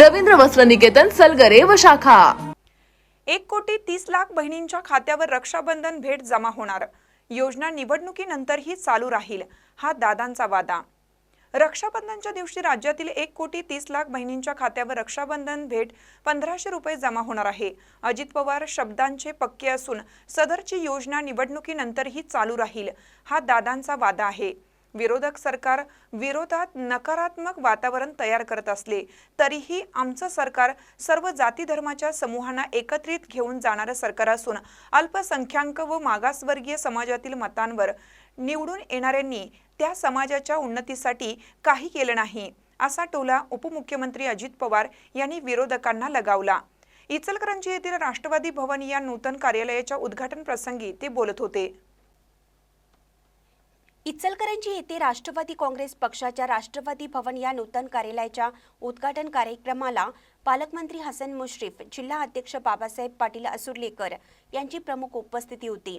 रवींद्र वस्त्र निकेतन सलगरे व शाखा. एक कोटी तीस लाख बहिणींच्या खात्यावर रक्षाबंधन भेट जमा होणार. योजना निवडणुकीनंतरही चालू राहील हा दादांचा वादा. रक्षाबंधनच्या दिवशी राज्यातील एक कोटी तीस लाख बहिणींच्या खात्यावर रक्षाबंधन भेट पंधराशे रुपये जमा होणार आहे. अजित पवार शब्दांचे पक्के असून सदरची योजना निवडणुकीनंतरही चालू राहील हा दादांचा वादा आहे. विरोधक सरकार विरोधात नकारात्मक वातावरण तयार करत असले तरीही आमचं सरकार सर्व जाती धर्माच्या समूहांना एकत्रित घेऊन जाणारं सरकार असून अल्पसंख्याक व मागासवर्गीय समाजातील मतांवर निवडून येणाऱ्यांनी त्या समाजाच्या उन्नतीसाठी काही केलं नाही असा टोला उपमुख्यमंत्री अजित पवार यांनी विरोधकांना लगावला. इचलकरंजी येथील राष्ट्रवादी भवन या नूतन कार्यालयाच्या उद्घाटन प्रसंगी ते बोलत होते. इचलकरंजी येथे राष्ट्रवादी काँग्रेस पक्षाच्या राष्ट्रवादी भवन या नूतन कार्यालयाच्या उद्घाटन कार्यक्रमाला पालकमंत्री हसन मुश्रीफ जिल्हा अध्यक्ष बाबासाहेब पाटील असुर्लेकर यांची प्रमुख उपस्थिती होती.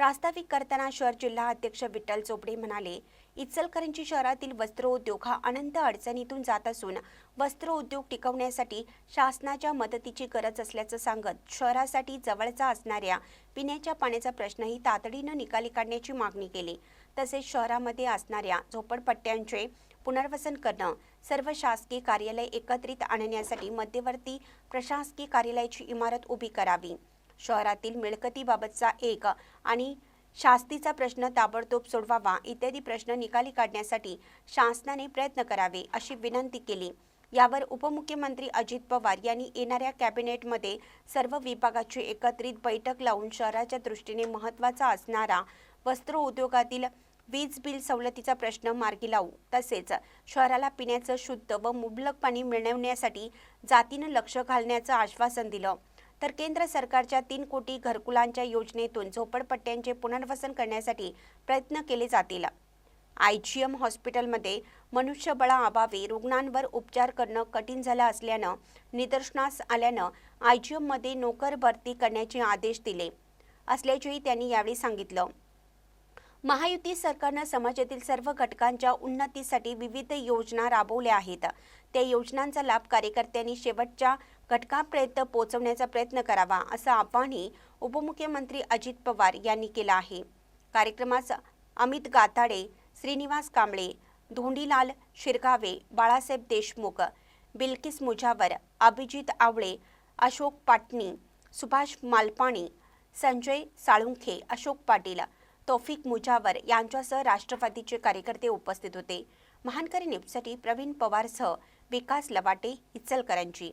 प्रास्ताविक करताना शहर जिल्हा अध्यक्ष विठ्ठल चोपडे म्हणाले इचलकरंजी शहरातील वस्त्रोद्योग हा अनंत अडचणीतून जात असून वस्त्रोद्योग टिकवण्यासाठी शासनाच्या मदतीची गरज असल्याचं सांगत शहरासाठी जवळचा असणाऱ्या पिण्याच्या पाण्याचा प्रश्नही तातडीनं निकाली काढण्याची मागणी केली. तसेच शहरामध्ये असणाऱ्या झोपडपट्ट्यांचे पुनर्वसन करणं सर्व शासकीय कार्यालय एकत्रित आणण्यासाठी मध्यवर्ती प्रशासकीय कार्यालयाची इमारत उभी करावी. शहरातील मिळकतीबाबतचा एक आणि शास्तीचा प्रश्न ताबडतोब सोडवावा इत्यादी प्रश्न निकाली काढण्यासाठी शासनाने प्रयत्न करावे अशी विनंती केली. यावर उपमुख्यमंत्री अजित पवार यांनी येणाऱ्या कॅबिनेटमध्ये सर्व विभागाची एकत्रित बैठक लावून शहराच्या दृष्टीने महत्त्वाचा असणारा वस्त्र उद्योगातील वीज बिल सवलतीचा प्रश्न मार्गी लावू तसेच शहराला पिण्याचं शुद्ध व मुबलक पाणी मिळवण्यासाठी जातीनं लक्ष घालण्याचं आश्वासन दिलं. तर केंद्र सरकारच्या तीन कोटी घरकुलांच्या योजनेतून झोपडपट्ट्यांचे पुनर्वसन करण्यासाठी प्रयत्न केले जातील. आय जी एम हॉस्पिटलमध्ये मनुष्यबळाअभावी रुग्णांवर उपचार करणं कठीण झालं असल्यानं निदर्शनास आल्यानं आय जी एममध्ये नोकर भरती करण्याचे आदेश दिले असल्याचेही त्यांनी यावेळी सांगितलं. महायुती सरकारनं समाजातील सर्व घटकांच्या उन्नतीसाठी विविध योजना राबवल्या आहेत. त्या योजनांचा लाभ कार्यकर्त्यांनी शेवटच्या घटकापर्यंत पोहोचवण्याचा प्रयत्न करावा असं आव्हानही उपमुख्यमंत्री अजित पवार यांनी केलं आहे. कार्यक्रमास अमित गाताडे श्रीनिवास कांबळे धोंडीलाल शिरगावे बाळासाहेब देशमुख बिल्किस मुजावर अभिजित आवळे अशोक पाटणी सुभाष मालपाणी संजय साळुंखे अशोक पाटील तौफिक मुजावर यांच्यासह राष्ट्रवादीचे कार्यकर्ते उपस्थित होते. महानकरी न्यूजसाठी प्रवीण पवारसह विकास लवाटे इचलकरंजी.